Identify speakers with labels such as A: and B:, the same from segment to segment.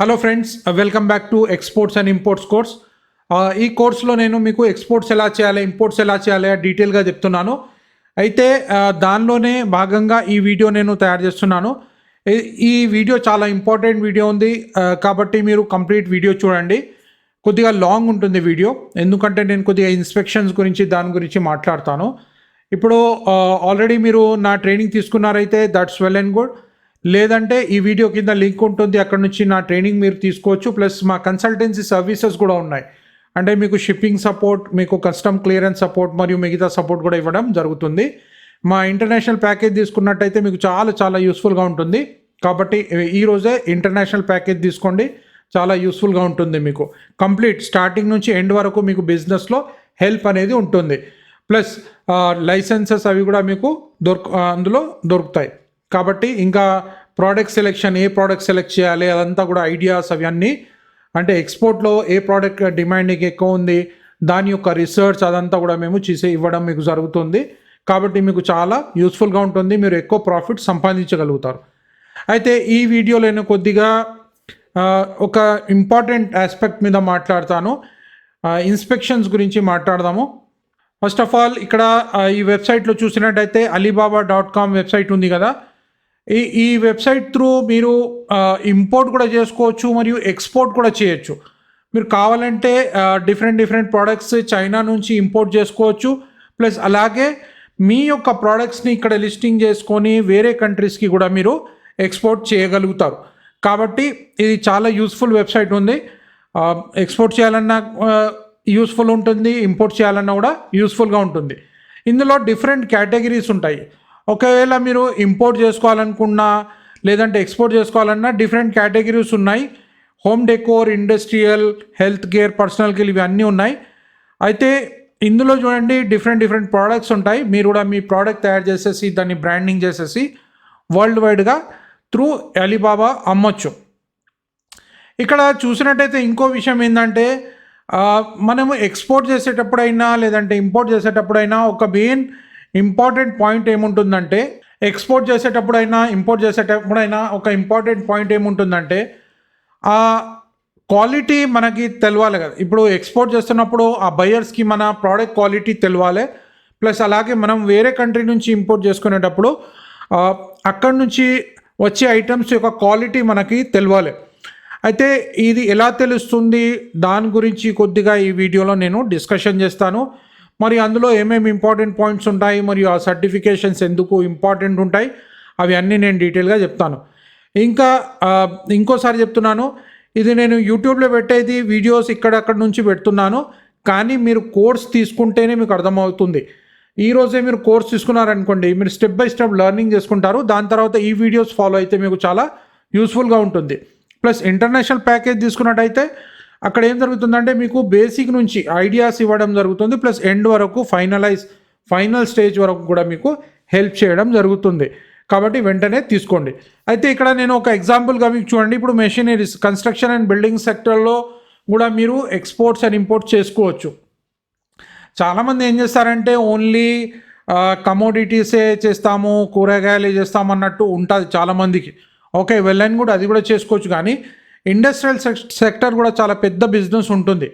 A: Hello friends welcome back to exports and imports course ఈ కోర్స్లో నేను మీకు ఎక్స్పోర్ట్స్ ఎలా చేయాలి ఇంపోర్ట్స్ ఎలా చేయాలి డీటెయిల్గా చెప్తున్నాను. అయితే దానిలోనే భాగంగా ఈ వీడియో నేను తయారు చేస్తున్నాను. ఈ- వీడియో చాలా ఇంపార్టెంట్ వీడియో ఉంది. కాబట్టి మీరు కంప్లీట్ వీడియో చూడండి. కొద్దిగా లాంగ్ ఉంటుంది వీడియో ఎందుకంటే నేను కొద్దిగా ఇన్స్పెక్షన్స్ గురించి దాని గురించి మాట్లాడతాను. ఇప్పుడు ఆల్రెడీ మీరు నా ట్రైనింగ్ తీసుకున్నారైతే దట్స్ వెల్ అండ్ గుడ్ లేదంటే ఈ వీడియో కింద లింక్ ఉంటుంది అక్కడ నుంచి నా ట్రైనింగ్ మీరు తీసుకోవచ్చు ప్లస్ మా కన్సల్టెన్సీ సర్వీసెస్ కూడా ఉన్నాయి. అంటే మీకు షిప్పింగ్ సపోర్ట్ మీకు కస్టమ్ క్లియరెన్స్ సపోర్ట్ మరియు మిగతా సపోర్ట్ కూడా ఇవ్వడం జరుగుతుంది. మా ఇంటర్నేషనల్ ప్యాకేజ్ తీసుకున్నట్టయితే మీకు చాలా చాలా యూస్ఫుల్గా ఉంటుంది. కాబట్టి ఈ రోజే ఇంటర్నేషనల్ ప్యాకేజ్ తీసుకోండి చాలా యూస్ఫుల్గా ఉంటుంది మీకు. కంప్లీట్ స్టార్టింగ్ నుంచి ఎండ్ వరకు మీకు బిజినెస్లో హెల్ప్ అనేది ఉంటుంది. ప్లస్ లైసెన్సెస్ అవి కూడా మీకు దొరుకు అందులో దొరుకుతాయి. కాబట్టి ఇంకా ప్రోడక్ట్ సెలెక్షన్ ఏ ప్రోడక్ట్ సెలెక్ట్ చేయాలి అదంతా కూడా ఐడియాస్ అవన్నీ. అంటే ఎక్స్పోర్ట్లో ఏ ప్రోడక్ట్ డిమాండింగ్ ఎక్కువ ఉంది దాని యొక్క రీసెర్చ్ అదంతా కూడా మేము చేసి ఇవ్వడం మీకు జరుగుతుంది. కాబట్టి మీకు చాలా యూస్ఫుల్గా ఉంటుంది మీరు ఎక్కువ ప్రాఫిట్ సంపాదించగలుగుతారు. అయితే ఈ వీడియోలో నేను కొద్దిగా ఒక ఇంపార్టెంట్ ఆస్పెక్ట్ మీద మాట్లాడతాను. ఇన్స్పెక్షన్స్ గురించి మాట్లాడదాము. ఫస్ట్ ఆఫ్ ఆల్ ఇక్కడ ఈ వెబ్సైట్లో చూసినట్టయితే అలీబాబా డాట్ కామ్ వెబ్సైట్ ఉంది కదా. ఈ ఈ వెబ్సైట్ త్రూ మీరు ఇంపోర్ట్ కూడా చేసుకోవచ్చు మరియు ఎక్స్పోర్ట్ కూడా చేయొచ్చు. మీరు కావాలంటే డిఫరెంట్ డిఫరెంట్ ప్రోడక్ట్స్ చైనా నుంచి ఇంపోర్ట్ చేసుకోవచ్చు. ప్లస్ అలాగే మీ యొక్క ప్రోడక్ట్స్ని ఇక్కడ లిస్టింగ్ చేసుకొని వేరే కంట్రీస్కి కూడా మీరు ఎక్స్పోర్ట్ చేయగలుగుతారు. కాబట్టి ఇది చాలా యూస్ఫుల్ వెబ్సైట్ ఉంది. ఎక్స్పోర్ట్ చేయాలన్నా యూస్ఫుల్ ఉంటుంది ఇంపోర్ట్ చేయాలన్నా కూడా యూస్ఫుల్గా ఉంటుంది. ఇందులో డిఫరెంట్ కేటగిరీస్ ఉంటాయి. ఒకవేళ మీరు ఇంపోర్ట్ చేసుకోవాలనుకున్నా లేదంటే ఎక్స్పోర్ట్ చేసుకోవాలన్నా డిఫరెంట్ కేటగిరీస్ ఉన్నాయి. Home decor industrial health care personal care ఇవి అన్నీ ఉన్నాయి. అయితే ఇందులో చూడండి డిఫరెంట్ డిఫరెంట్ ప్రోడక్ట్స్ ఉంటాయి. మీరు కూడా మీ ప్రోడక్ట్ తయారు చేసేసి దాన్ని బ్రాండింగ్ చేసేసి వరల్డ్ వైడ్గా త్రూ అలీబాబా అమ్మొచ్చు. ఇక్కడ చూసినట్టయితే ఇంకో విషయం ఏంటంటే మనము ఎక్స్పోర్ట్ చేసేటప్పుడైనా లేదంటే ఇంపోర్ట్ చేసేటప్పుడైనా ఒక మెయిన్ ఇంపార్టెంట్ పాయింట్ ఏముంటుందంటే ఎక్స్పోర్ట్ చేసేటప్పుడైనా ఇంపోర్ట్ చేసేటప్పుడైనా ఒక ఇంపార్టెంట్ పాయింట్ ఏముంటుందంటే ఆ క్వాలిటీ మనకి తెలవాలి కదా. ఇప్పుడు ఎక్స్పోర్ట్ చేస్తున్నప్పుడు ఆ బయర్స్కి మన ప్రోడక్ట్ క్వాలిటీ తెలవాలి. ప్లస్ అలాగే మనం వేరే కంట్రీ నుంచి ఇంపోర్ట్ చేసుకునేటప్పుడు అక్కడి నుంచి వచ్చే ఐటమ్స్ యొక్క క్వాలిటీ మనకి తెలవాలి. అయితే ఇది ఎలా తెలుస్తుంది? దాని గురించి కొద్దిగా ఈ వీడియోలో నేను డిస్కషన్ చేస్తాను. మరి అందులో ఏమేమి ఇంపార్టెంట్ పాయింట్స్ ఉంటాయి? మరియు ఆ సర్టిఫికేషన్స్ ఎందుకు ఇంపార్టెంట్ ఉంటాయి? అవి అన్నీ నేను డీటెయిల్గా చెప్తాను. ఇంకా ఇంకోసారి చెప్తున్నాను ఇది నేను యూట్యూబ్లో పెట్టేది వీడియోస్ ఇక్కడక్కడ నుంచి పెడుతున్నాను కానీ మీరు కోర్స్ తీసుకుంటేనే మీకు అర్థమవుతుంది. ఈ రోజే మీరు కోర్స్ తీసుకున్నారనుకోండి మీరు స్టెప్ బై స్టెప్ లెర్నింగ్ చేసుకుంటారు దాని తర్వాత ఈ వీడియోస్ ఫాలో అయితే మీకు చాలా యూస్ఫుల్గా ఉంటుంది. ప్లస్ ఇంటర్నేషనల్ ప్యాకేజ్ తీసుకున్నట్టయితే అక్కడ ఏం జరుగుతుందంటే మీకు బేసిక్ నుంచి ఐడియాస్ ఇవ్వడం జరుగుతుంది ప్లస్ ఎండ్ వరకు ఫైనలైజ్ ఫైనల్ స్టేజ్ వరకు కూడా మీకు హెల్ప్ చేయడం జరుగుతుంది. కాబట్టి వెంటనే తీసుకోండి. అయితే ఇక్కడ నేను ఒక ఎగ్జాంపుల్గా మీకు చూడండి. ఇప్పుడు మెషినరీస్ కన్స్ట్రక్షన్ అండ్ బిల్డింగ్ సెక్టర్లో కూడా మీరు ఎక్స్పోర్ట్స్ అండ్ ఇంపోర్ట్ చేసుకోవచ్చు. చాలామంది ఏం చేస్తారంటే ఓన్లీ కమోడిటీసే చేస్తాము కూరగాయలే చేస్తాము అన్నట్టు ఉంటుంది చాలామందికి. ఓకే వెళ్ళని కూడా అది కూడా చేసుకోవచ్చు. కానీ ఇండస్ట్రియల్ సెక్టర్ కూడా చాలా పెద్ద బిజినెస్ ఉంటుంది.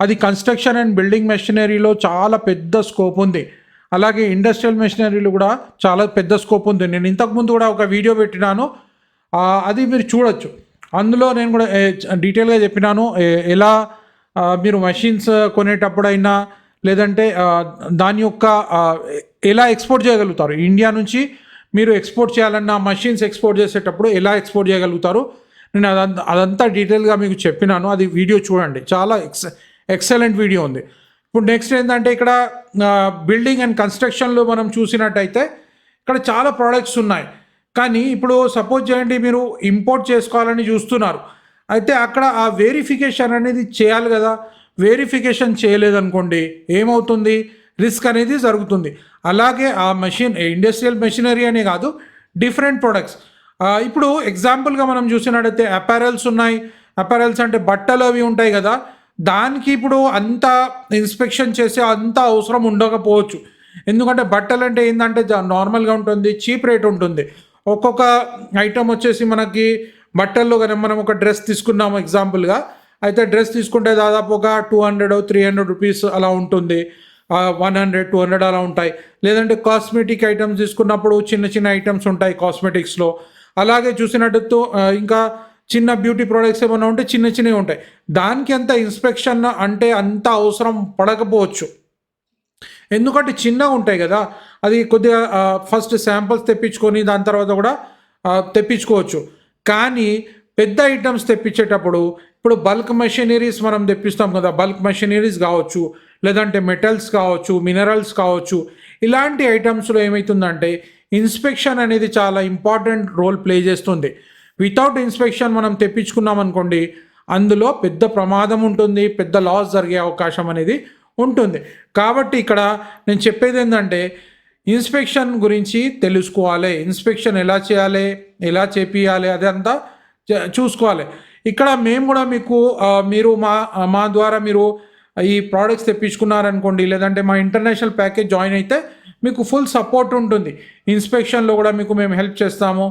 A: అది కన్స్ట్రక్షన్ అండ్ బిల్డింగ్ మెషినరీలో చాలా పెద్ద స్కోప్ ఉంది. అలాగే ఇండస్ట్రియల్ మెషినరీలు కూడా చాలా పెద్ద స్కోప్ ఉంది. నేను ఇంతకుముందు కూడా ఒక వీడియో పెట్టినాను. అది మీరు చూడొచ్చు. అందులో నేను కూడా డీటెయిల్గా చెప్పినాను. ఎలా మీరు మెషిన్స్ కొనేటప్పుడైనా లేదంటే దాని యొక్క ఎలా ఎక్స్పోర్ట్ చేయగలుగుతారు? ఇండియా నుంచి మీరు ఎక్స్పోర్ట్ చేయాలన్నా మషిన్స్ ఎక్స్పోర్ట్ చేసేటప్పుడు ఎలా ఎక్స్పోర్ట్ చేయగలుగుతారు? నేను అదంతా అదంతా డీటెయిల్గా మీకు చెప్పినాను. అది వీడియో చూడండి. చాలా ఎక్స్ ఎక్సలెంట్ వీడియో ఉంది. ఇప్పుడు నెక్స్ట్ ఏంటంటే ఇక్కడ బిల్డింగ్ అండ్ కన్స్ట్రక్షన్లో మనం చూసినట్టయితే ఇక్కడ చాలా ప్రోడక్ట్స్ ఉన్నాయి. కానీ ఇప్పుడు సపోజ్ చేయండి మీరు ఇంపోర్ట్ చేసుకోవాలని చూస్తున్నారు. అయితే అక్కడ ఆ వెరిఫికేషన్ అనేది చేయాలి కదా. వెరిఫికేషన్ చేయలేదనుకోండి ఏమవుతుంది? రిస్క్ అనేది జరుగుతుంది. అలాగే ఆ మెషిన్ ఇండస్ట్రియల్ మెషినరీ అనే కాదు డిఫరెంట్ ప్రొడక్ట్స్. ఇప్పుడు ఎగ్జాంపుల్గా మనం చూసినట్టయితే అపారల్స్ ఉన్నాయి. అపారల్స్ అంటే బట్టలు అవి ఉంటాయి కదా. దానికి ఇప్పుడు అంత ఇన్స్పెక్షన్ చేసే అంత అవసరం ఉండకపోవచ్చు. ఎందుకంటే బట్టలు అంటే ఏంటంటే నార్మల్గా ఉంటుంది చీప్ రేట్ ఉంటుంది. ఒక్కొక్క ఐటమ్ వచ్చేసి మనకి బట్టల్లో కానీ మనం ఒక డ్రెస్ తీసుకున్నాము ఎగ్జాంపుల్గా అయితే డ్రెస్ తీసుకుంటే దాదాపు ఒక two hundred three hundred rupees అలా ఉంటుంది. వన్ హండ్రెడ్ టూ హండ్రెడ్ అలా ఉంటాయి. లేదంటే కాస్మెటిక్ ఐటమ్స్ తీసుకున్నప్పుడు చిన్న చిన్న ఐటమ్స్ ఉంటాయి కాస్మెటిక్స్లో అలాగే చూసినట్టు ఇంకా చిన్న బ్యూటీ ప్రోడక్ట్స్ ఏమైనా ఉంటే చిన్న చిన్నవి ఉంటాయి. దానికి అంత ఇన్స్పెక్షన్ అంటే అంత అవసరం పడకపోవచ్చు. ఎందుకంటే చిన్నగా ఉంటాయి కదా అది కొద్దిగా ఫస్ట్ శాంపిల్స్ తెప్పించుకొని దాని తర్వాత కూడా తెప్పించుకోవచ్చు. కానీ పెద్ద ఐటమ్స్ తెప్పించేటప్పుడు ఇప్పుడు బల్క్ మెషినరీస్ మనం తెప్పిస్తాం కదా బల్క్ మెషినరీస్ కావచ్చు లేదంటే మెటల్స్ కావచ్చు మినరల్స్ కావచ్చు ఇలాంటి ఐటమ్స్లో ఏమవుతుందంటే ఇన్స్పెక్షన్ అనేది చాలా ఇంపార్టెంట్ రోల్ ప్లే చేస్తుంది. వితౌట్ ఇన్స్పెక్షన్ మనం తెప్పించుకున్నాం అనుకోండి అందులో పెద్ద ప్రమాదం ఉంటుంది పెద్ద లాస్ జరిగే అవకాశం అనేది ఉంటుంది. కాబట్టి ఇక్కడ నేను చెప్పేది ఏంటంటే ఇన్స్పెక్షన్ గురించి తెలుసుకోవాలి. ఇన్స్పెక్షన్ ఎలా చేయాలి ఎలా చేపియాలి అదంతా చూసుకోవాలి. ఇక్కడ మేము కూడా మీకు మీరు మా మా ద్వారా మీరు ఈ ప్రోడక్ట్స్ తెప్పించుకున్నారనుకోండి లేదంటే మా ఇంటర్నేషనల్ ప్యాకేజ్ జాయిన్ అయితే మీకు ఫుల్ సపోర్ట్ ఉంటుంది. ఇన్స్పెక్షన్లో కూడా మీకు మేము హెల్ప్ చేస్తాము.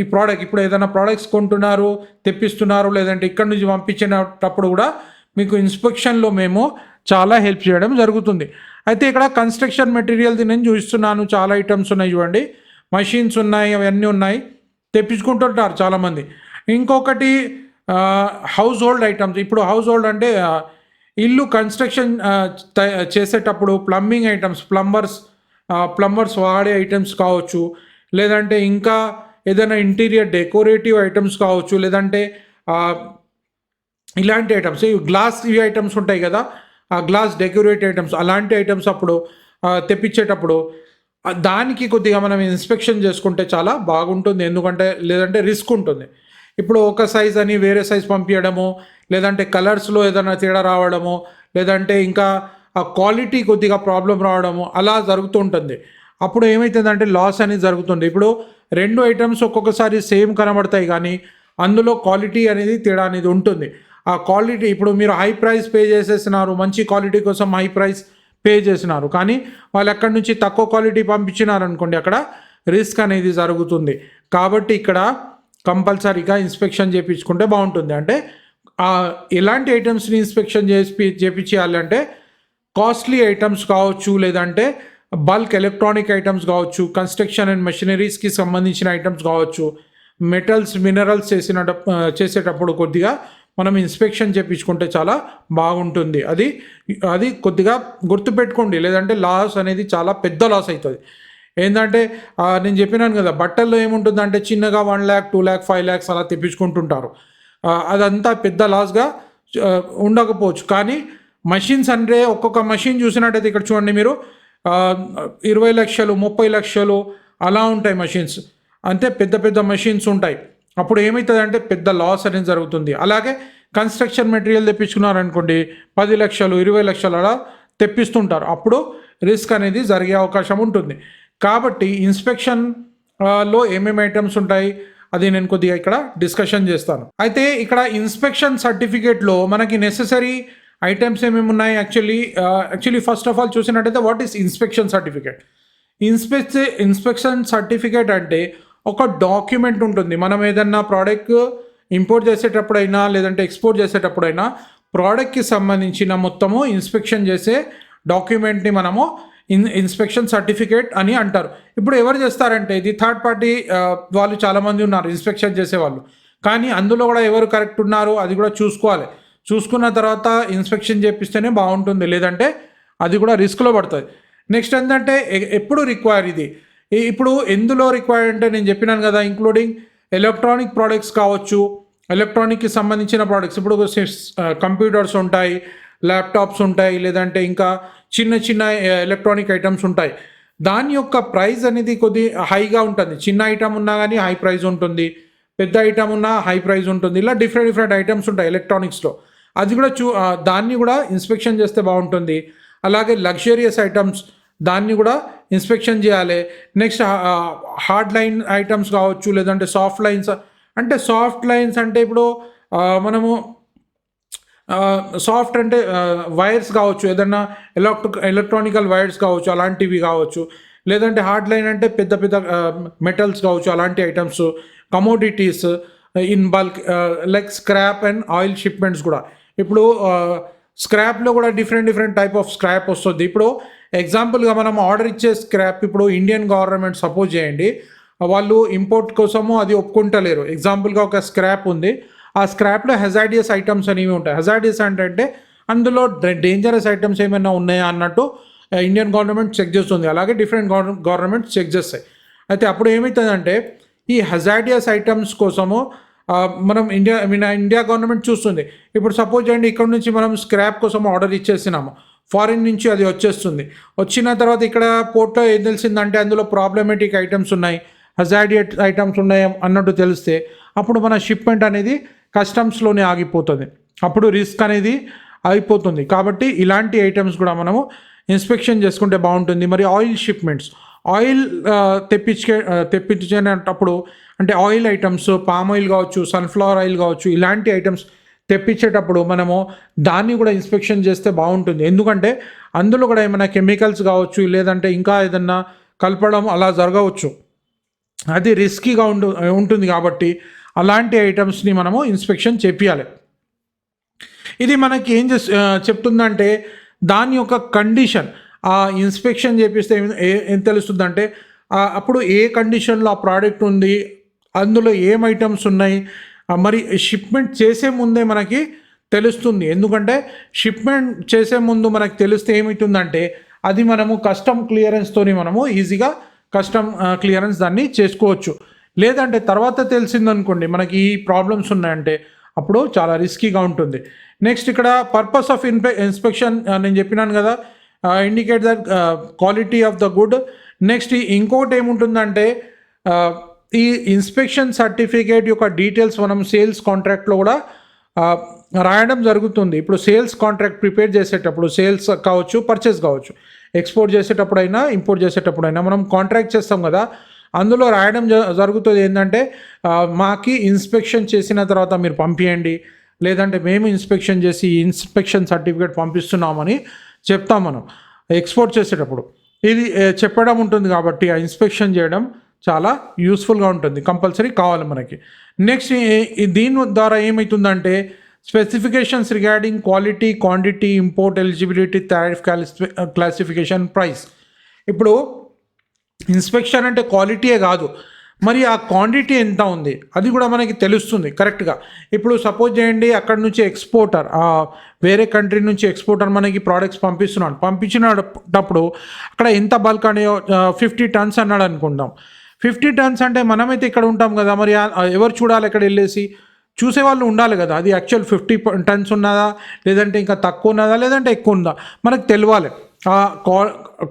A: ఈ ప్రోడక్ట్ ఇప్పుడు ఏదైనా ప్రోడక్ట్స్ కొంటున్నారు తెప్పిస్తున్నారు లేదంటే ఇక్కడ నుంచి పంపించేటప్పుడు కూడా మీకు ఇన్స్పెక్షన్లో మేము చాలా హెల్ప్ చేయడం జరుగుతుంది. అయితే ఇక్కడ కన్స్ట్రక్షన్ మెటీరియల్ది నేను చూస్తున్నాను చాలా ఐటమ్స్ ఉన్నాయి చూడండి. మషిన్స్ ఉన్నాయి అవన్నీ ఉన్నాయి. తెప్పించుకుంటుంటారు చాలామంది. ఇంకొకటి హౌస్ హోల్డ్ ఐటమ్స్ ఇప్పుడు హౌస్ హోల్డ్ అంటే ఇల్లు కన్స్ట్రక్షన్ చేసేటప్పుడు ప్లంబింగ్ ఐటమ్స్ ప్లంబర్స్ ప్లంబర్స్ వాడే ఐటమ్స్ కావచ్చు లేదంటే ఇంకా ఏదైనా ఇంటీరియర్ డెకరేటివ్ ఐటమ్స్ కావచ్చు లేదంటే ఇలాంటి ఐటమ్స్ ఇవి గ్లాస్ ఇవి ఐటమ్స్ ఉంటాయి కదా ఆ గ్లాస్ డెకరేట్ ఐటమ్స్ అలాంటి ఐటమ్స్ అప్పుడు తెప్పించేటప్పుడు దానికి కొద్దిగా మనం ఇన్స్పెక్షన్ చేసుకుంటే చాలా బాగుంటుంది. ఎందుకంటే లేదంటే రిస్క్ ఉంటుంది. ఇప్పుడు ఒక సైజ్ అని వేరే సైజ్ పంపించడము లేదంటే కలర్స్లో ఏదైనా తేడా రావడము లేదంటే ఇంకా ఆ క్వాలిటీ కొద్దిగా ప్రాబ్లం రావడము అలా జరుగుతూ ఉంటుంది. అప్పుడు ఏమవుతుందంటే లాస్ అనేది జరుగుతుంది. ఇప్పుడు రెండు ఐటమ్స్ ఒక్కొక్కసారి సేమ్ కనబడతాయి కానీ అందులో క్వాలిటీ అనేది తేడా అనేది ఉంటుంది. ఆ క్వాలిటీ ఇప్పుడు మీరు హై ప్రైస్ పే చేసేసినారు మంచి క్వాలిటీ కోసం హై ప్రైస్ పే చేసినారు. కానీ వాళ్ళు ఎక్కడి నుంచి తక్కువ క్వాలిటీ పంపించినారు అనుకోండి అక్కడ రిస్క్ అనేది జరుగుతుంది. కాబట్టి ఇక్కడ కంపల్సరీగా ఇన్స్పెక్షన్ చేయించుకుంటే బాగుంటుంది. అంటే ఎలాంటి ఐటమ్స్ని ఇన్స్పెక్షన్ చేసి చేపించాలంటే కాస్ట్లీ ఐటమ్స్ కావచ్చు లేదంటే బల్క్ ఎలక్ట్రానిక్ ఐటమ్స్ కావచ్చు కన్స్ట్రక్షన్ అండ్ మెషినరీస్కి సంబంధించిన ఐటమ్స్ కావచ్చు మెటల్స్ మినరల్స్ చేసిన చేసేటప్పుడు కొద్దిగా మనం ఇన్స్పెక్షన్ చేయించుకుంటే చాలా బాగుంటుంది. అది అది కొద్దిగా గుర్తుపెట్టుకోండి. లేదంటే లాస్ అనేది చాలా పెద్ద లాస్ అవుతుంది ఏంటంటే నేను చెప్పినాను కదా బట్టల్లో ఏముంటుందంటే చిన్నగా one lakh two lakh five lakhs అలా తెప్పించుకుంటుంటారు. అదంతా పెద్ద లాస్గా ఉండకపోవచ్చు. కానీ మషిన్స్ అంటే ఒక్కొక్క మషిన్ చూసినట్టయితే ఇక్కడ చూడండి మీరు. ఇరవై లక్షలు ముప్పై లక్షలు అలా ఉంటాయి మషిన్స్ అంతే పెద్ద పెద్ద మషిన్స్ ఉంటాయి. అప్పుడు ఏమవుతుందంటే పెద్ద లాస్ అనేది జరుగుతుంది. అలాగే కన్స్ట్రక్షన్ మెటీరియల్ తెప్పించుకున్నారనుకోండి పది లక్షలు ఇరవై లక్షలు అలా తెప్పిస్తుంటారు. అప్పుడు రిస్క్ అనేది జరిగే అవకాశం ఉంటుంది. కాబట్టి ఇన్స్పెక్షన్లో ఏమేమి ఐటమ్స్ ఉంటాయి? అది నేను కొద్దిగా ఇక్కడ డిస్కషన్ చేస్తాను. అయితే ఇక్కడ ఇన్స్పెక్షన్ సర్టిఫికేట్లో మనకి నెససరీ ఐటమ్స్ ఏమేమి ఉన్నాయి? Actually actually first of all చూసినట్టయితే what is inspection certificate inspect inspection certificate అంటే ఒక డాక్యుమెంట్ ఉంటుంది. మనం ఏదన్నా ప్రోడక్ట్ ఇంపోర్ట్ చేసేటప్పుడైనా లేదంటే ఎక్స్పోర్ట్ చేసేటప్పుడైనా ప్రోడక్ట్కి సంబంధించిన మొత్తము ఇన్స్పెక్షన్ చేసే డాక్యుమెంట్ని మనము ఇన్ ఇన్స్పెక్షన్ సర్టిఫికేట్ అని అంటారు. ఇప్పుడు ఎవరు చేస్తారంటే ఇది థర్డ్ పార్టీ uh, వాళ్ళు చాలామంది ఉన్నారు ఇన్స్పెక్షన్ చేసేవాళ్ళు. కానీ అందులో కూడా ఎవరు కరెక్ట్ ఉన్నారు అది కూడా చూసుకోవాలి. చూసుకున్న తర్వాత ఇన్స్పెక్షన్ చేపిస్తేనే బాగుంటుంది. లేదంటే అది కూడా రిస్క్లో పడుతుంది. నెక్స్ట్ ఏంటంటే ఎ- ఎప్పుడు రిక్వైర్ ఇది? ఇప్పుడు ఎందులో రిక్వైర్ అంటే నేను చెప్పినాను కదా ఇంక్లూడింగ్ ఎలక్ట్రానిక్ ప్రోడక్ట్స్ కావచ్చు ఎలక్ట్రానిక్కి సంబంధించిన ప్రోడక్ట్స్ ఇప్పుడు కంప్యూటర్స్ ఉంటాయి ల్యాప్టాప్స్ ఉంటాయి లేదంటే ఇంకా చిన్న చిన్న ఎలక్ట్రానిక్ ఐటమ్స్ ఉంటాయి. దాని యొక్క ప్రైస్ అనేది కొద్ది హైగా ఉంటుంది. చిన్న ఐటమ్ ఉన్నా కానీ హై ప్రైస్ ఉంటుంది. పెద్ద ఐటమ్ ఉన్నా హై ప్రైస్ ఉంటుంది. ఇలా డిఫరెంట్ డిఫరెంట్ ఐటమ్స్ ఉంటాయి ఎలక్ట్రానిక్స్లో అది కూడా చూ దాన్ని కూడా ఇన్స్పెక్షన్ చేస్తే బాగుంటుంది. అలాగే లగ్జరియస్ ఐటమ్స్ దాన్ని కూడా ఇన్స్పెక్షన్ చేయాలి. నెక్స్ట్ హార్డ్ లైన్ ఐటమ్స్ కావచ్చు లేదంటే సాఫ్ట్ లైన్స్ అంటే సాఫ్ట్ లైన్స్ అంటే ఇప్పుడు మనము సాఫ్ట్ అంటే వైర్స్ కావచ్చు ఏదన్నా ఎలక్ట్రిక్ ఎలక్ట్రానికల్ వైర్స్ కావచ్చు అలాంటివి కావచ్చు. లేదంటే హార్డ్ లైన్ అంటే పెద్ద పెద్ద మెటల్స్ కావచ్చు అలాంటి items commodities in bulk like scrap and oil shipments కూడా. ఇప్పుడు స్క్రాప్లో కూడా different different type of scrap వస్తుంది. ఇప్పుడు ఎగ్జాంపుల్గా మనం ఆర్డర్ ఇచ్చే స్క్రాప్ ఇప్పుడు ఇండియన్ గవర్నమెంట్ సపోజ్ చేయండి. వాళ్ళు ఇంపోర్ట్ కోసము అది ఒప్పుకుంటలేరు. ఎగ్జాంపుల్గా ఒక స్క్రాప్ ఉంది. ఆ స్క్రాప్లో హెజాడియస్ ఐటమ్స్ అనేవి ఉంటాయి. హెజాడియస్ అంటే అందులో డేంజరస్ ఐటమ్స్ ఏమైనా ఉన్నాయా అన్నట్టు ఇండియన్ గవర్నమెంట్ చెక్ చేస్తుంది. అలాగే డిఫరెంట్ గవర్నమెంట్ చెక్ చేస్తాయి. అయితే అప్పుడు ఏమవుతుందంటే ఈ హెజాడియస్ ఐటమ్స్ కోసము మనం India I mean India government చూస్తుంది. ఇప్పుడు సపోజ్ చేయండి ఇక్కడ నుంచి మనం స్క్రాప్ కోసం ఆర్డర్ ఇచ్చేసినాము. ఫారిన్ నుంచి అది వచ్చేస్తుంది. వచ్చిన తర్వాత ఇక్కడ పోర్ట్లో ఏం తెలిసిందంటే అందులో ప్రాబ్లమేటిక్ ఐటమ్స్ ఉన్నాయి. హజాడియట్ ఐటమ్స్ ఉన్నాయి అన్నట్టు తెలిస్తే అప్పుడు మన షిప్మెంట్ అనేది కస్టమ్స్లోనే ఆగిపోతుంది. అప్పుడు రిస్క్ అనేది అయిపోతుంది. కాబట్టి ఇలాంటి ఐటమ్స్ కూడా మనము ఇన్స్పెక్షన్ చేసుకుంటే బాగుంటుంది. మరి ఆయిల్ షిప్మెంట్స్ ఆయిల్ తెప్పించే తెప్పించేటప్పుడు అంటే ఆయిల్ ఐటమ్స్ పామ్ ఆయిల్ కావచ్చు సన్ఫ్లవర్ ఆయిల్ కావచ్చు ఇలాంటి ఐటమ్స్ తెప్పించేటప్పుడు మనము దాన్ని కూడా ఇన్స్పెక్షన్ చేస్తే బాగుంటుంది. ఎందుకంటే అందులో కూడా ఏమైనా కెమికల్స్ కావచ్చు లేదంటే ఇంకా ఏదన్నా కలపడం అలా జరగవచ్చు. అది రిస్కీగా ఉండు ఉంటుంది కాబట్టి అలాంటి ఐటమ్స్ని మనము ఇన్స్పెక్షన్ చేపియాలి. ఇది మనకి ఏం చెప్తుందంటే దాని యొక్క కండిషన్ ఆ ఇన్స్పెక్షన్ చేపిస్తే ఏం- ఏ- ఏం తెలుస్తుందంటే అప్పుడు ఏ కండిషన్లో ఆ ప్రోడక్ట్ ఉంది అందులో ఏం ఐటమ్స్ ఉన్నాయి మరి షిప్మెంట్ చేసే ముందే మనకి తెలుస్తుంది. ఎందుకంటే షిప్మెంట్ చేసే ముందు మనకు తెలిస్తే ఏమవుతుందంటే అది మనము కస్టమ్ క్లియరెన్స్తోని మనము ఈజీగా కస్టమ్ క్లియరెన్స్ దాన్ని చేసుకోవచ్చు. లేదంటే తర్వాత తెలిసిందనుకోండి మనకి ఈ ప్రాబ్లమ్స్ ఉన్నాయంటే అప్పుడు చాలా రిస్కీగా ఉంటుంది. నెక్స్ట్ ఇక్కడ పర్పస్ ఆఫ్ ఇన్పె ఇన్స్పెక్షన్ నేను చెప్పినాను కదా indicate the quality of the good next ఇంకోటి ఏముంటుందంటే ఈ ఇన్స్పెక్షన్ సర్టిఫికేట్ యొక్క డీటెయిల్స్ మనం సేల్స్ కాంట్రాక్ట్లో కూడా రాయడం జరుగుతుంది. ఇప్పుడు సేల్స్ కాంట్రాక్ట్ ప్రిపేర్ చేసేటప్పుడు సేల్స్ కావచ్చు పర్చేస్ కావచ్చు ఎక్స్పోర్ట్ చేసేటప్పుడైనా ఇంపోర్ట్ చేసేటప్పుడైనా మనం కాంట్రాక్ట్ చేస్తాం కదా అందులో రాయడం జ- జరుగుతుంది ఏంటంటే మాకి ఇన్స్పెక్షన్ చేసిన తర్వాత మీరు పంపించండి లేదంటే మేము ఇన్స్పెక్షన్ చేసి ఇన్స్పెక్షన్ సర్టిఫికేట్ పంపిస్తున్నామని చెప్తాం మనం. ఎక్స్పోర్ట్ చేసేటప్పుడు. ఇది చెప్పడం ఉంటుంది కాబట్టి ఆ ఇన్స్పెక్షన్ చేయడం చాలా యూస్ఫుల్గా ఉంటుంది. కంపల్సరీ కావాలి మనకి. నెక్స్ట్ దీని ద్వారా ఏమవుతుందంటే specifications regarding quality quantity import eligibility tariff classification price. ఇప్పుడు ఇన్స్పెక్షన్ అంటే క్వాలిటీయే కాదు. మరి ఆ క్వాంటిటీ ఎంత ఉంది? అది కూడా మనకి తెలుస్తుంది కరెక్ట్గా ఇప్పుడు సపోజ్ చేయండి అక్కడ నుంచి ఎక్స్పోర్టర్ వేరే కంట్రీ నుంచి ఎక్స్పోర్టర్ మనకి ప్రోడక్ట్స్ పంపిస్తున్నాడు. పంపించినప్పుడు అక్కడ ఎంత బల్క్ అనే ఫిఫ్టీ టన్స్ అన్నాడు అనుకుంటాం ఫిఫ్టీ టన్స్ అంటే మనమైతే ఇక్కడ ఉంటాం కదా మరి ఎవరు చూడాలి అక్కడ వెళ్ళేసి? చూసేవాళ్ళు ఉండాలి కదా అది యాక్చువల్ ఫిఫ్టీ టన్స్ ఉన్నదా లేదంటే ఇంకా తక్కువ ఉన్నదా లేదంటే ఎక్కువ ఉందా? మనకు తెలియాలి ఆ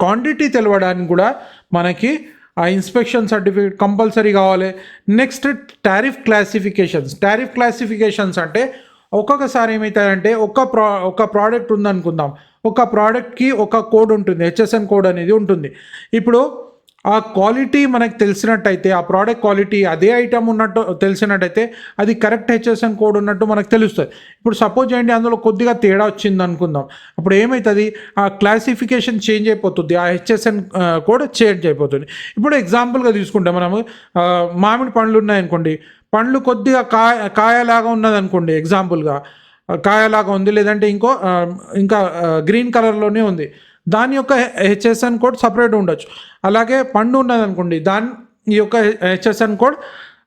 A: క్వాంటిటీ తెలవడానికి కూడా మనకి ఆ ఇన్స్పెక్షన్ సర్టిఫికేట్ కంపల్సరీ కావాలి. Next tariff classifications tariff classifications అంటే ఒక్కొక్కసారి ఏమవుతాయంటే ఒక ప్రా ఒక ప్రోడక్ట్ ఉందనుకుందాం. ఒక ప్రోడక్ట్కి ఒక కోడ్ ఉంటుంది హెచ్ఎస్ఎన్ కోడ్ అనేది ఉంటుంది. ఇప్పుడు ఆ క్వాలిటీ మనకు తెలిసినట్టయితే ఆ ప్రోడక్ట్ క్వాలిటీ అదే ఐటమ్ ఉన్నట్టు తెలిసినట్టయితే అది కరెక్ట్ హెచ్ఎస్ఎన్ కోడ్ ఉన్నట్టు మనకు తెలుస్తుంది. ఇప్పుడు సపోజ్ చేయండి అందులో కొద్దిగా తేడా వచ్చింది అనుకుందాం. అప్పుడు ఏమవుతుంది ఆ క్లాసిఫికేషన్ చేంజ్ అయిపోతుంది. ఆ హెచ్ఎస్ఎన్ కోడ్ చేంజ్ అయిపోతుంది. ఇప్పుడు ఎగ్జాంపుల్గా తీసుకుంటే మనము మామిడి పండ్లు ఉన్నాయనుకోండి. పండ్లు కొద్దిగా కాయ కాయలాగా ఉన్నది అనుకోండి ఎగ్జాంపుల్గా కాయలాగా ఉంది లేదంటే ఇంకో ఇంకా గ్రీన్ కలర్లోనే ఉంది. దాని యొక్క హెచ్ఎస్ఎన్ కోడ్ సపరేట్ ఉండొచ్చు. అలాగే పండు ఉన్నది అనుకోండి దాని ఈ యొక్క హెచ్ఎస్ఎన్ కోడ్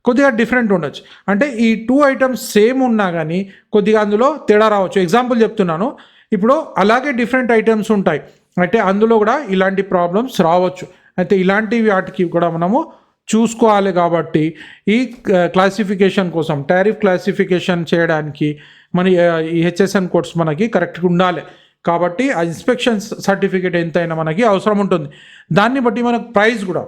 A: కొద్దిగా డిఫరెంట్ ఉండొచ్చు. అంటే ఈ టూ ఐటమ్స్ సేమ్ ఉన్నా కానీ కొద్దిగా అందులో తేడా రావచ్చు. ఎగ్జాంపుల్ చెప్తున్నాను. ఇప్పుడు అలాగే డిఫరెంట్ ఐటమ్స్ ఉంటాయి. అంటే అందులో కూడా ఇలాంటి ప్రాబ్లమ్స్ రావచ్చు. అయితే ఇలాంటి వాటికి కూడా మనము చూసుకోవాలి కాబట్టి ఈ క్లాసిఫికేషన్ కోసం టారిఫ్ క్లాసిఫికేషన్ చేయడానికి మన ఈ హెచ్ఎస్ఎన్ కోడ్స్ మనకి కరెక్ట్గా ఉండాలి. కాబట్టి ఆ ఇన్స్పెక్షన్ సర్టిఫికేట్ ఎంతైనా మనకి అవసరం ఉంటుంది. దాన్ని బట్టి మనకు ప్రైస్ కూడా.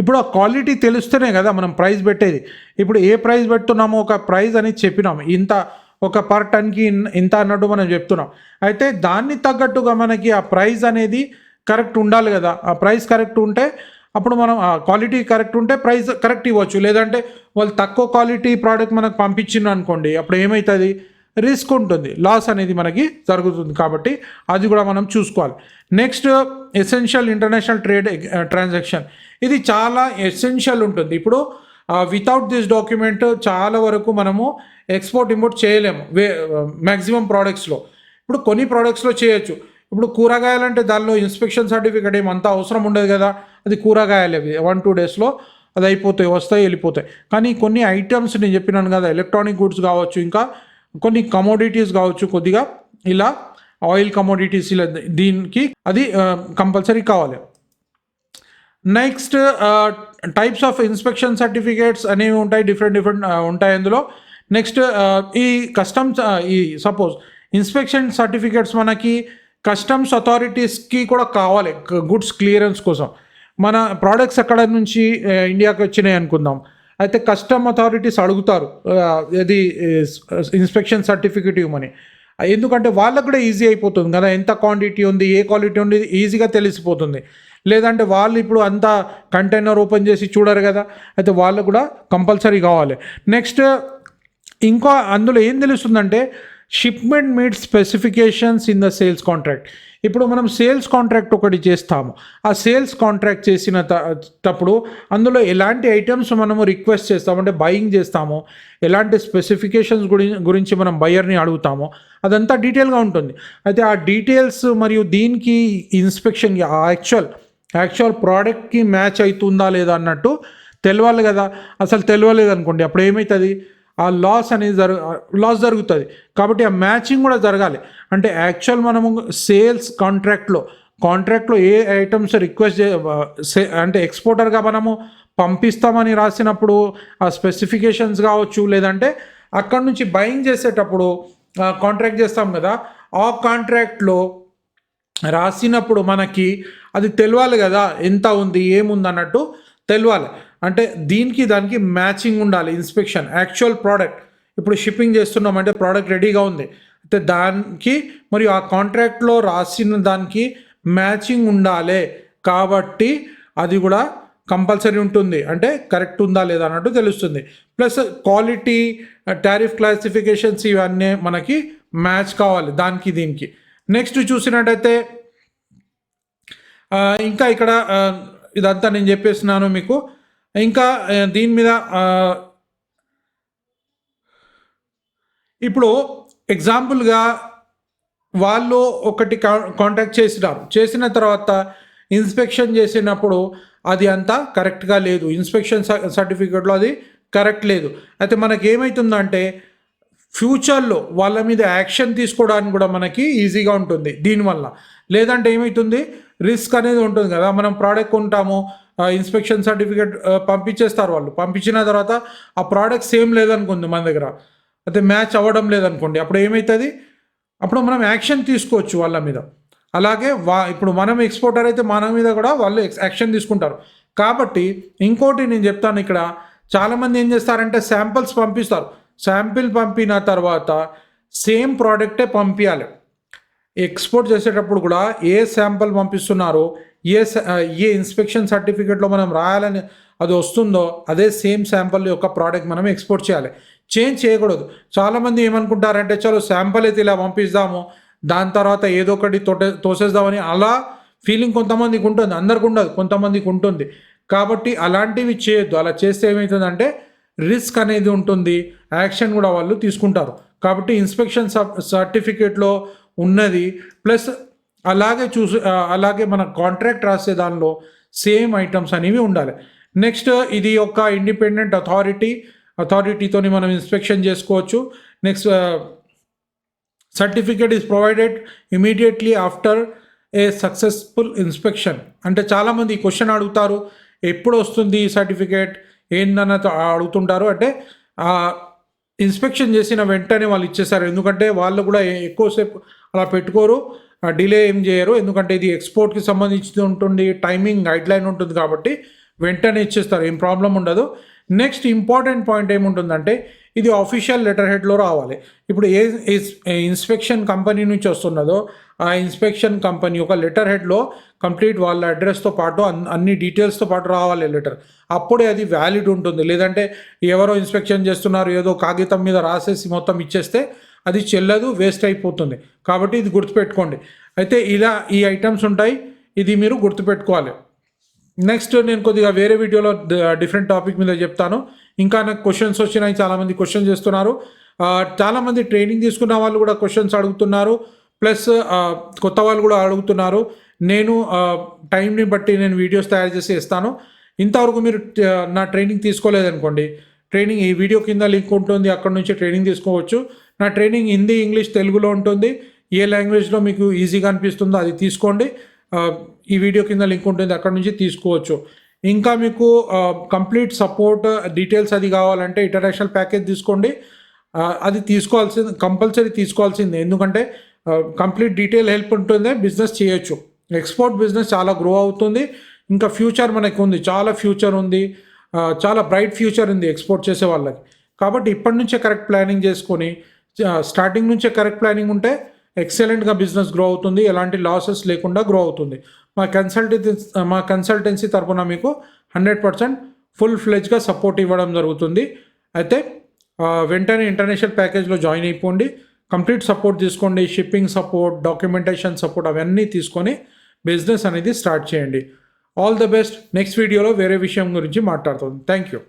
A: ఇప్పుడు ఆ క్వాలిటీ తెలుస్తేనే కదా మనం ప్రైస్ పెట్టేది. ఇప్పుడు ఏ ప్రైస్ పెడుతున్నామో ఒక ప్రైస్ అని చెప్పినాం. ఇంత ఒక పర్ టన్కి ఇంత అన్నట్టు మనం చెప్తున్నాం. అయితే దాన్ని తగ్గట్టుగా మనకి ఆ ప్రైస్ అనేది కరెక్ట్ ఉండాలి కదా. ఆ ప్రైస్ కరెక్ట్ ఉంటే అప్పుడు మనం ఆ క్వాలిటీ కరెక్ట్ ఉంటే ప్రైస్ కరెక్ట్ ఇవ్వచ్చు. లేదంటే వాళ్ళు తక్కువ క్వాలిటీ ప్రోడక్ట్ మనకు పంపించిండ్రు అనుకోండి అప్పుడు ఏమవుతుంది రిస్క్ ఉంటుంది. లాస్ అనేది మనకి జరుగుతుంది కాబట్టి అది కూడా మనం చూసుకోవాలి. Next essential international trade transaction ఇది చాలా ఎసెన్షియల్ ఉంటుంది. ఇప్పుడు వితౌట్ దిస్ డాక్యుమెంట్ చాలా వరకు మనము ఎక్స్పోర్ట్ ఇంపోర్ట్ చేయలేము. వే మ్యాక్సిమం ప్రోడక్ట్స్లో ఇప్పుడు కొన్ని ప్రోడక్ట్స్లో చేయొచ్చు. ఇప్పుడు కూరగాయలంటే దానిలో ఇన్స్పెక్షన్ సర్టిఫికేట్ ఏమంత అవసరం ఉండదు కదా. అది కూరగాయలు. అవి వన్ టూ డేస్లో అది అయిపోతాయి వస్తాయి వెళ్ళిపోతాయి. కానీ కొన్ని ఐటమ్స్ నేను చెప్పినాను కదా ఎలక్ట్రానిక్ గుడ్స్ కావచ్చు ఇంకా కొన్ని కమోడిటీస్ కావచ్చు కొద్దిగా ఇలా ఆయిల్ కమోడిటీస్ ఇలా దీనికి అది కంపల్సరీ కావాలి. Next types of inspection certificates అనేవి ఉంటాయి డిఫరెంట్ డిఫరెంట్ ఉంటాయి అందులో. నెక్స్ట్ ఈ కస్టమ్స్ ఈ సపోజ్ ఇన్స్పెక్షన్ సర్టిఫికేట్స్ మనకి కస్టమ్స్ అథారిటీస్కి కూడా కావాలి గుడ్స్ క్లియరెన్స్ కోసం. మన ప్రోడక్ట్స్ ఎక్కడ నుంచి ఇండియాకి వచ్చినాయి అనుకుందాం. అయితే కస్టమ్ అథారిటీస్ అడుగుతారు ఇది ఇన్స్పెక్షన్ సర్టిఫికేట్ ఇవ్వమని. ఎందుకంటే వాళ్ళకు కూడా ఈజీ అయిపోతుంది కదా ఎంత క్వాంటిటీ ఉంది ఏ క్వాలిటీ ఉంది ఈజీగా తెలిసిపోతుంది. లేదంటే వాళ్ళు ఇప్పుడు అంత కంటైనర్ ఓపెన్ చేసి చూడరు కదా అయితే వాళ్ళు కూడా కంపల్సరీ కావాలి. నెక్స్ట్ ఇంకా అందులో ఏం తెలుస్తుందంటే shipment meet specifications in the sales contract ఇప్పుడు మనం సేల్స్ కాంట్రాక్ట్ ఒకటి చేస్తాము. ఆ సేల్స్ కాంట్రాక్ట్ చేసిన తప్పుడు అందులో ఎలాంటి ఐటమ్స్ మనము రిక్వెస్ట్ చేస్తాము? అంటే బయింగ్ చేస్తాము. ఎలాంటి స్పెసిఫికేషన్స్ గురి గురించి మనం బయర్ని అడుగుతామో? అదంతా డీటెయిల్గా ఉంటుంది. అయితే ఆ డీటెయిల్స్ మరియు దీనికి ఇన్స్పెక్షన్ యాక్చువల్ యాక్చువల్ ప్రోడక్ట్కి మ్యాచ్ అవుతుందా లేదా అన్నట్టు తెలియాలి కదా. అసలు తెలియలేదు అనుకోండి అప్పుడు ఏమవుతుంది ఆ లాస్ అనేది జరు లాస్ జరుగుతుంది. కాబట్టి ఆ మ్యాచింగ్ కూడా జరగాలి. అంటే యాక్చువల్ మనము సేల్స్ కాంట్రాక్ట్లో కాంట్రాక్ట్లో ఏ ఐటమ్స్ రిక్వెస్ట్ చే అంటే ఎక్స్పోర్టర్గా మనము పంపిస్తామని రాసినప్పుడు ఆ స్పెసిఫికేషన్స్ కావచ్చు లేదంటే అక్కడ నుంచి బయింగ్ చేసేటప్పుడు కాంట్రాక్ట్ చేస్తాం కదా ఆ కాంట్రాక్ట్లో రాసినప్పుడు మనకి అది తెలియాలి కదా ఎంత ఉంది ఏముంది అన్నట్టు తెలియాలి అంటే దీనికి దానికి మ్యాచింగ్ ఉండాలి ఇన్స్పెక్షన్ యాక్చువల్ ప్రోడక్ట్ ఇప్పుడు షిప్పింగ్ చేస్తున్నాం అంటే ప్రోడక్ట్ రెడీగా ఉంది. అయితే దానికి మరియు ఆ కాంట్రాక్ట్లో రాసిన దానికి మ్యాచింగ్ ఉండాలి. కాబట్టి అది కూడా కంపల్సరీ ఉంటుంది. అంటే కరెక్ట్ ఉందా లేదా అన్నట్టు తెలుస్తుంది. ప్లస్ క్వాలిటీ టారిఫ్ క్లాసిఫికేషన్స్ ఇవన్నీ మనకి మ్యాచ్ కావాలి దానికి దీనికి. నెక్స్ట్ చూసినట్టయితే uh, ఇంకా ఇక్కడ uh, ఇదంతా నేను చెప్పేస్తున్నాను మీకు. ఇంకా దీని మీద ఇప్పుడు ఎగ్జాంపుల్గా వాళ్ళు ఒకటి కాంటాక్ట్ చేసినారు. చేసిన తర్వాత ఇన్స్పెక్షన్ చేసినప్పుడు అది అంతా కరెక్ట్గా లేదు. ఇన్స్పెక్షన్ సర్టిఫికేట్లో అది కరెక్ట్ లేదు. అయితే మనకి ఏమవుతుందంటే ఫ్యూచర్లో వాళ్ళ మీద యాక్షన్ తీసుకోవడానికి కూడా మనకి ఈజీగా ఉంటుంది దీనివల్ల. లేదంటే ఏమవుతుంది రిస్క్ అనేది ఉంటుంది కదా. మనం ప్రోడక్ట్ కొంటాము ఇన్స్పెక్షన్ సర్టిఫికేట్ పంపించేస్తారు వాళ్ళు. పంపించిన తర్వాత ఆ ప్రోడక్ట్ సేమ్ లేదనుకుంది మన దగ్గర. అయితే మ్యాచ్ అవ్వడం లేదనుకోండి. అప్పుడు ఏమవుతుంది అప్పుడు మనం యాక్షన్ తీసుకోవచ్చు వాళ్ళ మీద. అలాగే వా ఇప్పుడు మనం ఎక్స్పోర్టర్ అయితే మన మీద కూడా వాళ్ళు యాక్షన్ తీసుకుంటారు. కాబట్టి ఇంకోటి నేను చెప్తాను ఇక్కడ. చాలామంది ఏం చేస్తారంటే శాంపిల్స్ పంపిస్తారు. శాంపిల్ పంపిన తర్వాత సేమ్ ప్రోడక్టే పంపించాలి ఎక్స్పోర్ట్ చేసేటప్పుడు కూడా ఏ శాంపుల్ పంపిస్తున్నారో ఏ ఏ ఇన్స్పెక్షన్ సర్టిఫికేట్లో మనం రాయాలని అది వస్తుందో అదే సేమ్ శాంపుల్ యొక్క ప్రోడక్ట్ మనం ఎక్స్పోర్ట్ చేయాలి. చేంజ్ చేయకూడదు. చాలామంది ఏమనుకుంటారంటే చలో శాంపుల్ అయితే ఇలా పంపిస్తాము దాని తర్వాత ఏదో ఒకటి తోటే తోసేద్దామని అలా ఫీలింగ్ కొంతమందికి ఉంటుంది. అందరికి ఉండదు. కొంతమందికి ఉంటుంది. కాబట్టి అలాంటివి చేయొద్దు. అలా చేస్తే ఏమవుతుందంటే రిస్క్ అనేది ఉంటుంది. యాక్షన్ కూడా వాళ్ళు తీసుకుంటారు. కాబట్టి ఇన్స్పెక్షన్ సర్టిఫికేట్లో ఉన్నది. ప్లస్ అలాగే చూసి అలాగే మన కాంట్రాక్ట్ రాసే దానిలో సేమ్ ఐటమ్స్ అనేవి ఉండాలి. నెక్స్ట్ ఇది ఒక ఇండిపెండెంట్ అథారిటీ అథారిటీతోని మనం ఇన్స్పెక్షన్ చేసుకోవచ్చు. Next certificate is provided immediately after a successful inspection అంటే చాలామంది క్వశ్చన్ అడుగుతారు ఎప్పుడు వస్తుంది ఈ సర్టిఫికేట్ ఏందన్న అడుగుతుంటారు. అంటే ఇన్స్పెక్షన్ చేసిన వెంటనే వాళ్ళు ఇచ్చేసారు. ఎందుకంటే వాళ్ళు కూడా ఎక్కువసేపు అలా పెట్టుకోరు. డిలే ఏం చేయరు. ఎందుకంటే ఇది ఎక్స్పోర్ట్కి సంబంధించి ఉంటుంది టైమింగ్ గైడ్లైన్ ఉంటుంది కాబట్టి వెంటనే ఇచ్చేస్తారు. ఏం ప్రాబ్లం ఉండదు. నెక్స్ట్ ఇంపార్టెంట్ పాయింట్ ఏముంటుందంటే ఇది ఆఫీషియల్ లెటర్ హెడ్లో రావాలి. ఇప్పుడు ఏ ఇన్స్పెక్షన్ కంపెనీ నుంచి వస్తున్నదో ఆ ఇన్స్పెక్షన్ కంపెనీ ఒక లెటర్ హెడ్లో కంప్లీట్ వాళ్ళ అడ్రస్తో పాటు అన్- అన్ని డీటెయిల్స్తో పాటు రావాలి లెటర్. అప్పుడే అది వ్యాలిడ్ ఉంటుంది. లేదంటే ఎవరో ఇన్స్పెక్షన్ చేస్తున్నారు ఏదో కాగితం మీద రాసేసి మొత్తం ఇచ్చేస్తే అది చెల్లదు వేస్ట్ అయిపోతుంది. కాబట్టి ఇది గుర్తుపెట్టుకోండి. అయితే ఇలా ఈ ఐటమ్స్ ఉంటాయి ఇది మీరు గుర్తుపెట్టుకోవాలి. నెక్స్ట్ నేను కొద్దిగా వేరే వీడియోలో డిఫరెంట్ టాపిక్ మీద చెప్తాను. ఇంకా నాకు క్వశ్చన్స్ వచ్చినాయి చాలామంది క్వశ్చన్ చేస్తున్నారు. చాలామంది ట్రైనింగ్ తీసుకున్న వాళ్ళు కూడా క్వశ్చన్స్ అడుగుతున్నారు. ప్లస్ కొత్త వాళ్ళు కూడా అడుగుతున్నారు. నేను టైంని బట్టి నేను వీడియోస్ తయారు చేసి ఇస్తాను. ఇంతవరకు మీరు నా ట్రైనింగ్ తీసుకోలేదనుకోండి. ట్రైనింగ్ ఈ వీడియో కింద లింక్ ఉంటుంది అక్కడ నుంచి ట్రైనింగ్ తీసుకోవచ్చు. నా ట్రైనింగ్ హిందీ ఇంగ్లీష్ తెలుగులో ఉంటుంది. ఏ లాంగ్వేజ్లో మీకు ఈజీగా అనిపిస్తుందో అది తీసుకోండి. ఈ వీడియో కింద లింక్ ఉంటుంది అక్కడ నుంచి తీసుకోవచ్చు. ఇంకా మీకు కంప్లీట్ సపోర్ట్ డీటెయిల్స్ అది కావాలంటే ఇంటర్నేషనల్ ప్యాకేజ్ తీసుకోండి. అది తీసుకోవాల్సింది కంపల్సరీ తీసుకోవాల్సిందే. ఎందుకంటే కంప్లీట్ డీటెయిల్ హెల్ప్ ఉంటుంది బిజినెస్ చేయొచ్చు. ఎక్స్పోర్ట్ బిజినెస్ చాలా గ్రో అవుతుంది. ఇంకా ఫ్యూచర్ మనకు ఉంది చాలా ఫ్యూచర్ ఉంది. చాలా బ్రైట్ ఫ్యూచర్ ఉంది ఎక్స్పోర్ట్ చేసే వాళ్ళకి. కాబట్టి ఇప్పటి నుంచే కరెక్ట్ ప్లానింగ్ చేసుకొని స్టార్టింగ్ నుంచే కరెక్ట్ ప్లానింగ్ ఉంటే ఎక్సలెంట్గా బిజినెస్ గ్రో అవుతుంది. ఎలాంటి లాసెస్ లేకుండా గ్రో అవుతుంది. మా కన్సల్టెన్సీ మా కన్సల్టెన్సీ తరపున మీకు హండ్రెడ్ పర్సెంట్ ఫుల్ ఫ్లెజ్గా సపోర్ట్ ఇవ్వడం జరుగుతుంది. అయితే వెంటనే ఇంటర్నేషనల్ ప్యాకేజ్లో జాయిన్ అయిపోండి. కంప్లీట్ సపోర్ట్ తీసుకోండి. షిప్పింగ్ సపోర్ట్ డాక్యుమెంటేషన్ సపోర్ట్ అవన్నీ తీసుకొని బిజినెస్ అనేది స్టార్ట్ చేయండి. ఆల్ ద బెస్ట్ నెక్స్ట్ వీడియోలో వేరే విషయం గురించి మాట్లాడుతుంది థ్యాంక్ యూ